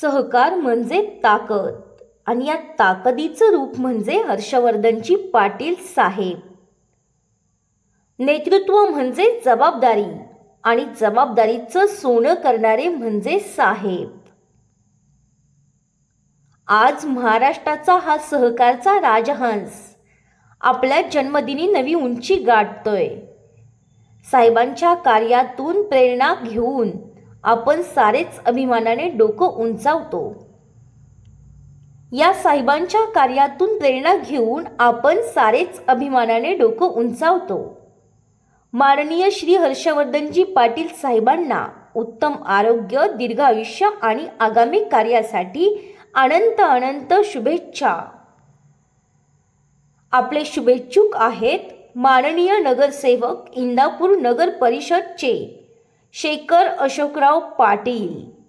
सहकार म्हणजे ताकद. आणि या ताकदीचं रूप म्हणजे हर्षवर्धनजी पाटील साहेब. नेतृत्व म्हणजे जबाबदारी आणि जबाबदारीचं सोनं करणारे म्हणजे साहेब. आज महाराष्ट्राचा हा सहकारचा राजहंस आपल्या जन्मदिनी नवी उंची गाठतोय. साहेबांच्या कार्यातून प्रेरणा घेऊन आपण सारेच अभिमानाने डोकं उंचावतो. या साहेबांच्या कार्यातून प्रेरणा घेऊन आपण सारेच अभिमानाने डोकं उंचावतो. माननीय श्री हर्षवर्धनजी पाटील साहेबांना उत्तम आरोग्य दीर्घ आयुष्य आणि आगामी कार्यासाठी अनंत अनंत शुभेच्छा. आपले शुभेच्छुक आहेत माननीय नगरसेवक इंदापूर नगर परिषदचे शेखर अशोकराव पाटील.